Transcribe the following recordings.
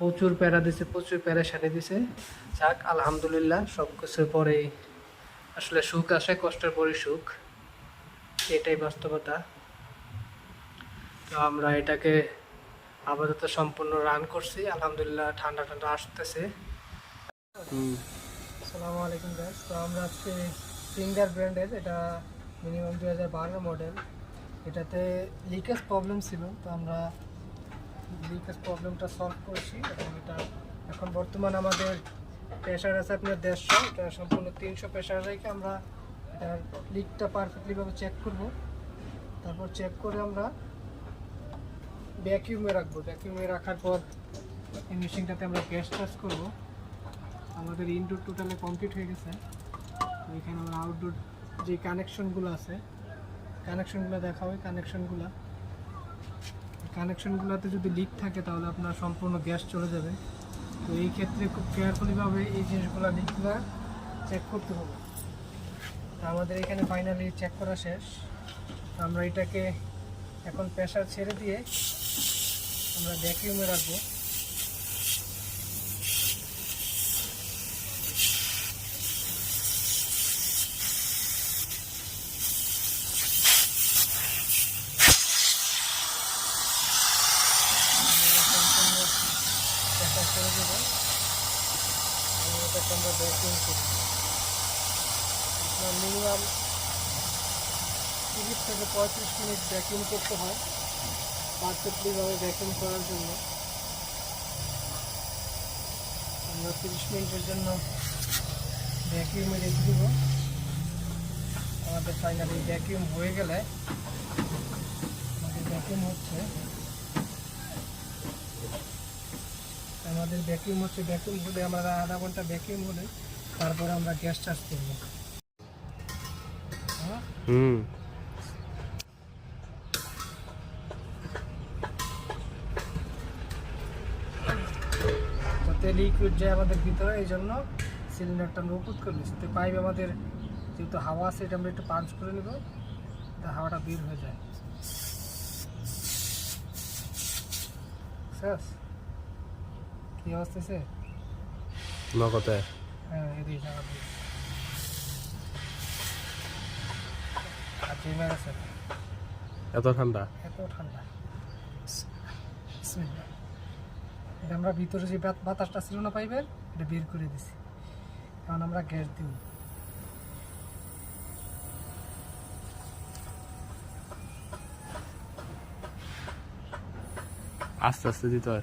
প্রচুর প্যারা দিছে প্রচুর প্যারা প্যারেশানি দিছে। যাক আলহামদুলিল্লাহ সব কিছুর পরেই আসলে সুখ আসে কষ্টের পরে সুখ। এটাই বাস্তবতা। তো আমরা এটাকে আপাতত সম্পূর্ণ রান করছি। আলহামদুলিল্লাহ ঠান্ডা ঠান্ডা আসতেছে। আসসালামু আলাইকুম গাইস তো আমরা আজকে ফিঙ্গার ব্র্যান্ডের এটা মিনিমাম দু হাজার বারো মডেল এটাতে লিকেজ প্রবলেম ছিল তো আমরা লিকেজ প্রবলেমটা সলভ করেছি এবং এটা এখন বর্তমান আমাদের প্রেশার আছে আপনার দেড়শো। এটা সম্পূর্ণ তিনশো প্রেশার রেখে আমরা এটার লিকটা পারফেক্টলিভাবে চেক করব। তারপর চেক করে আমরা ভ্যাকিউমে রাখব। ভ্যাকিউমে রাখার পর এই মেশিনটাতে আমরা গ্যাস চার্জ করব। আমাদের ইনডোর টোটালে কমপ্লিট হয়ে গেছে। এখানে আমরা আউটডোর যে কানেকশনগুলো আছে কানেকশনগুলো দেখা হয় কানেকশনগুলো কানেকশনগুলোতে যদি লিক থাকে তাহলে আপনার সম্পূর্ণ গ্যাস চলে যাবে। তো এই ক্ষেত্রে খুব কেয়ারফুলিভাবে এই জিনিসগুলো লিকগুলো চেক করতে হবে। তো আমাদের এখানে ফাইনালি চেক করা শেষ। আমরা এটাকে এখন প্রেশার ছেড়ে দিয়ে আমরা ভ্যাকিউমে রাখব আমরা সম্পূর্ণ প্রেশার ছেড়ে দেবো আমরা ভ্যাকিউম করব আপনার মিনিমাম তিরিশ থেকে পঁয়ত্রিশ মিনিট ব্যাকিং করতে হয়। পারফেক্টলিভাবে ব্যাকিং করার জন্য। আমরা তিরিশ মিনিটের জন্য ভ্যাকিউমে রেখে দেবো। আমাদের ফাইনালি ভ্যাকিউম হয়ে গেলে আমাদের ভ্যাকিউম হচ্ছে আমাদের ভ্যাকিউম হচ্ছে ভ্যাকিউম হলে আমরা আধা ঘণ্টা ভ্যাকিউম হলে তারপরে আমরা গ্যাস চার্জ করব। হ্যাঁ? হুম। যাতে লিকুইড যায় আমাদের ভিতরে এই জন্য সিলিন্ডারটা আমরা উপর করে নিচ্ছি। তো পাইপ আমাদের যেহেতু হাওয়া আছে এটা আমরা একটু পাঞ্চ করে নেব তা হাওয়াটা বের হয়ে যায়। শেষ কি আছে নগদে। হ্যাঁ এদিকে দিয়ে। এত ঠান্ডা? এত ঠান্ডা। এটা আমরা ভিতরে যে বাত- বাতাসটা ছিল না পাইপের এটা বের করে দিছি। কারণ আমরা গ্যাস দিব। আস্তে আস্তে দিতে হয়।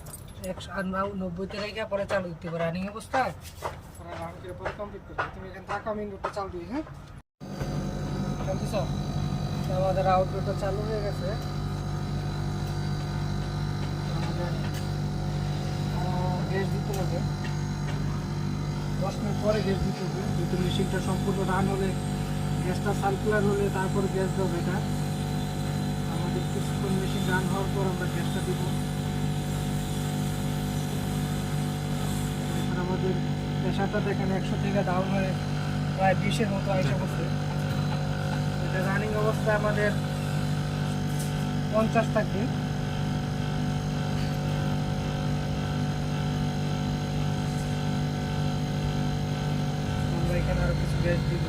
একশো নব্বইতে রেখে পরে চালু দিতে হবে রানিং অবস্থায় পরে রান করে পরে কমপ্লিট করতে। তুমি এখানে থাকো আমি ইনডোরটা চালু দিই হ্যাঁ? আমাদের আউটডোরটা চালু হয়ে গেছে। গ্যাস দিতে হবে। দশ মিনিট পরে গ্যাস দিতে হবে। যেহেতু মেশিনটা সম্পূর্ণ রান হলে গ্যাসটা সার্কুলার হলে তারপর গ্যাস দেবে এটা আমাদের কিছুক্ষণ মেশিন রান হওয়ার পর আমরা গ্যাসটা দিব। আমাদের প্রেশারটা দেখেন একশো থেকে ডাউন হয়ে প্রায় বিশের মতো আইসা বসে এটা রানিং অবস্থায় আমাদের পঞ্চাশ থাকবে। আমরা এখানে আরও কিছু গ্যাস দিব।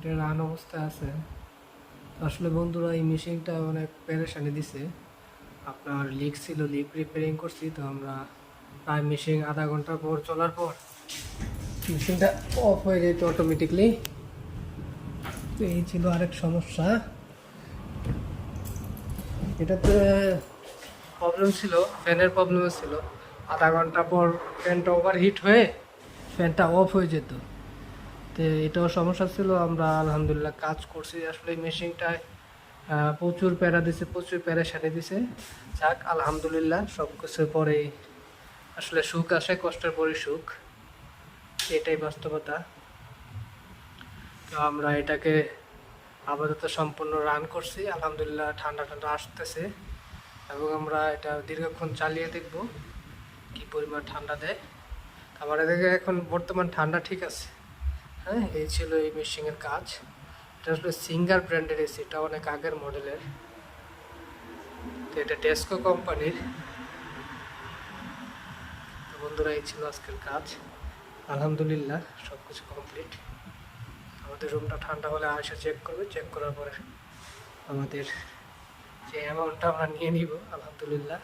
মেশিনটা রান অবস্থায় আছে। আসলে বন্ধুরা, এই মেশিনটা অনেক পেরেশানি দিছে। আপনার লিক ছিল লিক রিপেয়ারিং করছি, তো আমরা প্রায় মেশিন আধা ঘণ্টা পর চলার পর মেশিনটা অফ হয়ে যেত অটোমেটিকলি তো এই ছিল আরেক সমস্যা। এটাতে প্রবলেম ছিল ফ্যানের প্রবলেম ছিল। আধা ঘণ্টা পর ফ্যানটা ওভার হিট হয়ে ফ্যানটা অফ হয়ে যেত। তো এটাও সমস্যা ছিল, আমরা আলহামদুলিল্লাহ কাজ করছি। আসলে মেশিনটায় প্রচুর প্যারা দিছে, প্রচুর প্যারা প্যারাশানি দিছে। যাক, আলহামদুলিল্লাহ সব কিছুর পরেই আসলে সুখ আসে, কষ্টের পরে সুখ। এটাই বাস্তবতা। তো আমরা এটাকে আপাতত সম্পূর্ণ রান করছি। আলহামদুলিল্লাহ, ঠান্ডা ঠান্ডা আসতেছে। এবং আমরা এটা দীর্ঘক্ষণ চালিয়ে দেখব, কি পরিমাণ ঠান্ডা দেয়। আমার এদিকে এখন বর্তমান ঠান্ডা ঠিক আছে। হ্যাঁ এই ছিল এই মেশিনের কাজ। এটা আসলে সিঙ্গার ব্র্যান্ডের এসি এটা অনেক আগের মডেলের। তো এটা টেস্কো কোম্পানির বন্ধুরা, এই ছিল আজকের কাজ। আলহামদুলিল্লাহ সব কিছু কমপ্লিট আমাদের রুমটা ঠান্ডা হলে আসে চেক করবে। চেক করার পরে আমাদের যে অ্যামাউন্টটা আমরা নিয়ে নিব, আলহামদুলিল্লাহ।